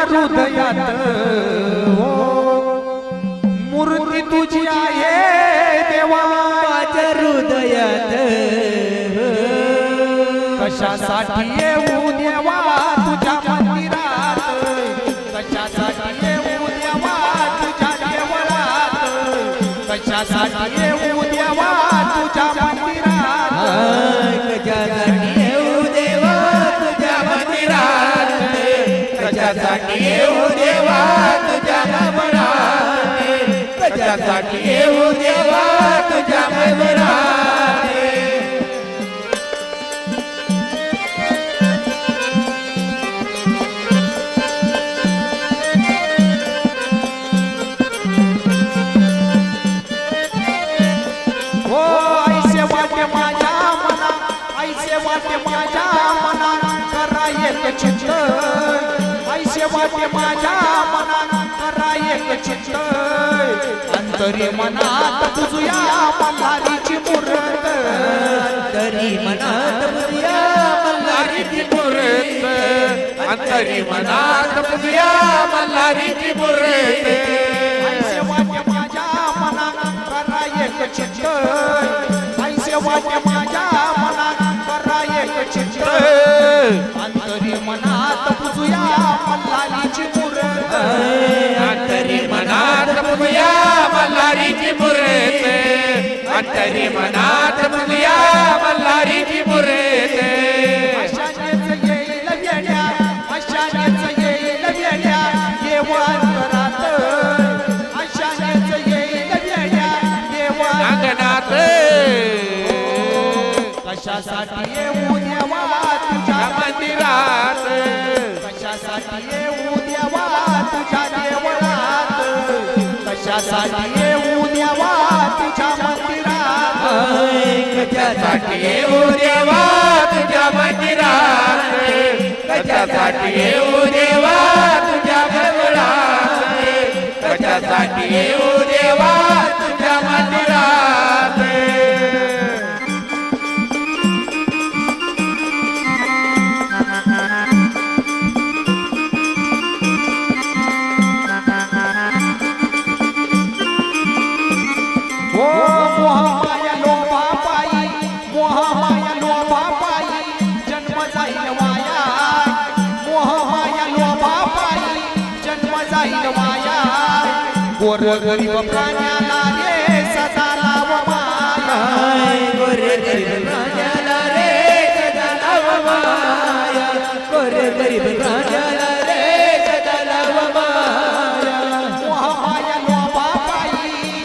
माझ्या हृदयात. हो मूर्ती तुझी आहे देवा माझ्या हृदयात. कशासाठी येऊ देवा तुझ्या मंदिरात? कशासाठी येऊ देवा तुझ्या देवळात? कशासाठी येऊ त्याच्यासाठी येऊ देवा तुझ्या मंदिरात त्याच्यासाठी येऊ देवा तुझ्या मंदिरात ऐसे वाटे माझ्या मना एक चित्त अंतरी मनात तुझ्या मल्हारीची मूर्त अंतरी मनात बुद्या मल्हारीची मूर्त अंतरी मनात बुद्या मल्हारीची मूर्त ऐसे माझ्या मनात करा एक चित्त ऐसे वाटे माझ्या मना करा एक चित्त अंतरी मनात मल्हारीची अंतरी मनात बुद्या मल्हारीची मूर्त अंतरी मनात बुद्या मल्हारीची अंगणात कशासाठी येऊ देवा तुझ्या मंदिरात? कशासाठी येऊ देवा तुझ्या देवळात. कशासाठी येऊ देवा तुझ्या मंदिरात? कशासाठी येऊ देवा तुझ्या मंदिरात? कशासाठी येऊ देवा तुझ्या मंदिरात कशासाठी येऊ गोर प्राण्याला रे सदा लाव रे सदा लाव माया रे सदा लाव मोहमाया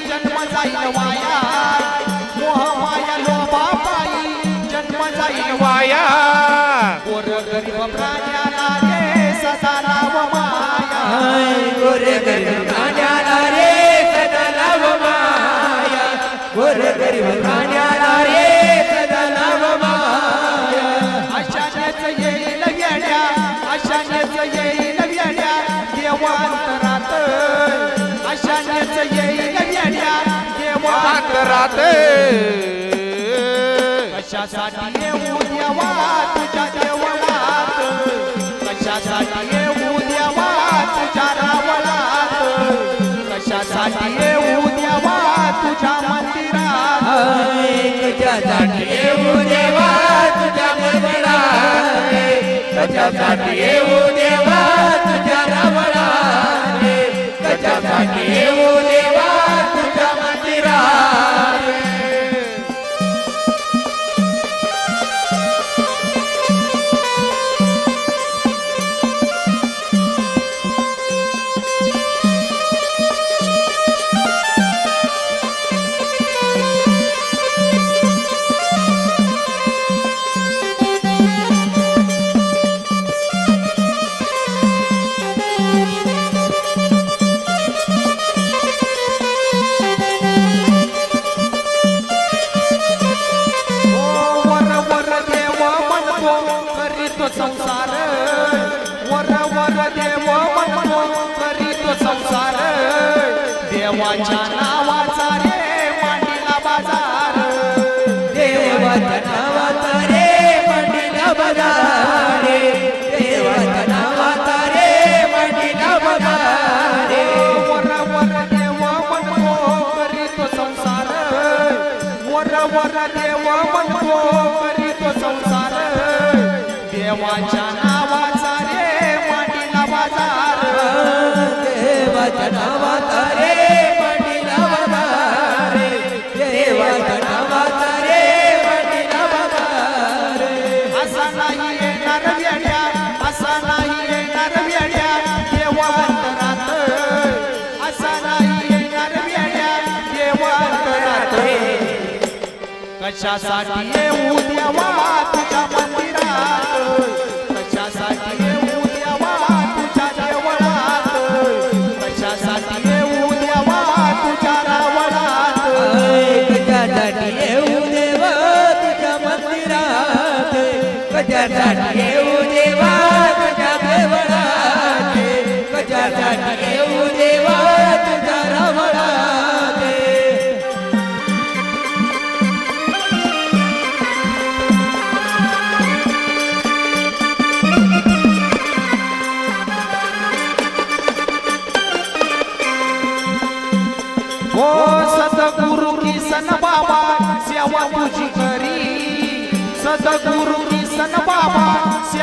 जन्म जाईल वाया गोरे गरीब राजाला रे सदा माया अशानेच येईल वेड्या अशानेच येईल वेड्या देवांतरात अशानेच येईल वेड्या देवांतरात कशासाठी येऊ देवा तुझ्या देवळात कशासाठी येऊ देवा तुझ्या रावळात कशासाठी येऊ त्याच्यासाठी येऊ देवा तुझ्या मंदिरात त्याच्यासाठी येऊ देवा तुझ्या येऊ करीतो संसार वर वर देव म्हणतो करीतो संसार. देवाच्या नावाचा रे मांडीला बाजार. देवाच्या देवाच्या नावाचा रे मांडीला बाजार देवाच्या नावाचा रे पाटीला बाजार देवाच्या नावाचा रे पाटीला बाजार असा नाही येणार वेड्या असा नाही येणार वेड्या देवांतरात. असा नाही येणार वेड्या देवांतरात. कशासाठी येऊ देवा तुझ्या मंदिरात?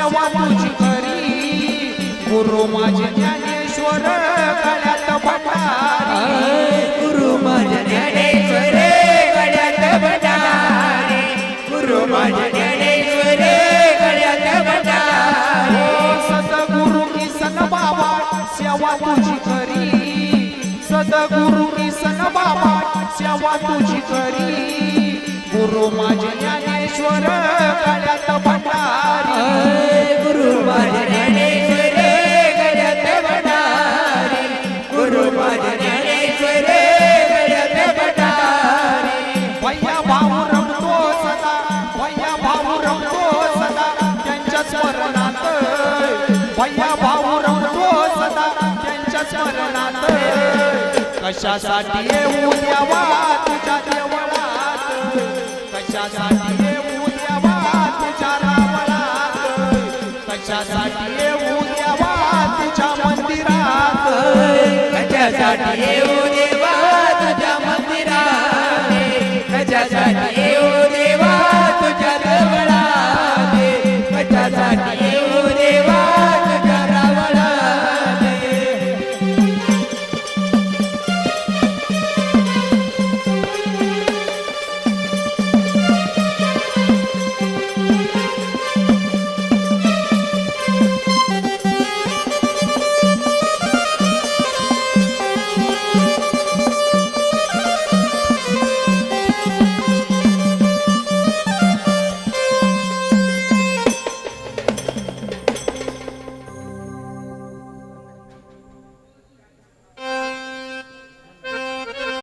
सेवा तुझी करी गुरु माझे ज्ञानेश्वर गळ्यात भंडारी. गुरु माझ्या ज्ञानेश्वरे गड्यात भंडारे. गुरु माझ्या ज्ञानेश्वरे गड्यात भंडारे. हो सदगुरु की सन बाबा सेवा तुझी करी सदगुरु की सन बाबा सेवा तुझी करी गुरु माझे ज्ञानेश्वर गळ्यात भंडारी. गुरु माझ्या ज्ञानेश्वरे गड्यात भंडारे. गुरु माझ्या ज्ञानेश्वरे गड्यात भंडारे. भैया भाऊ रमतो सदा भैया भाऊ रमतो सदा त्यांच्या स्मरणात भैया भाऊ रमतो सदा त्यांच्या स्मरणात कशासाठी येऊ द्यावा तुझ्या देवळात? कशासाठी येऊ द्यावा तुझ्या रावळात? कशासाठी येऊ द्यावा तुझ्या मंदिरात? कशासाठी येऊ देवा तुझ्या मंदिरात? कशासाठी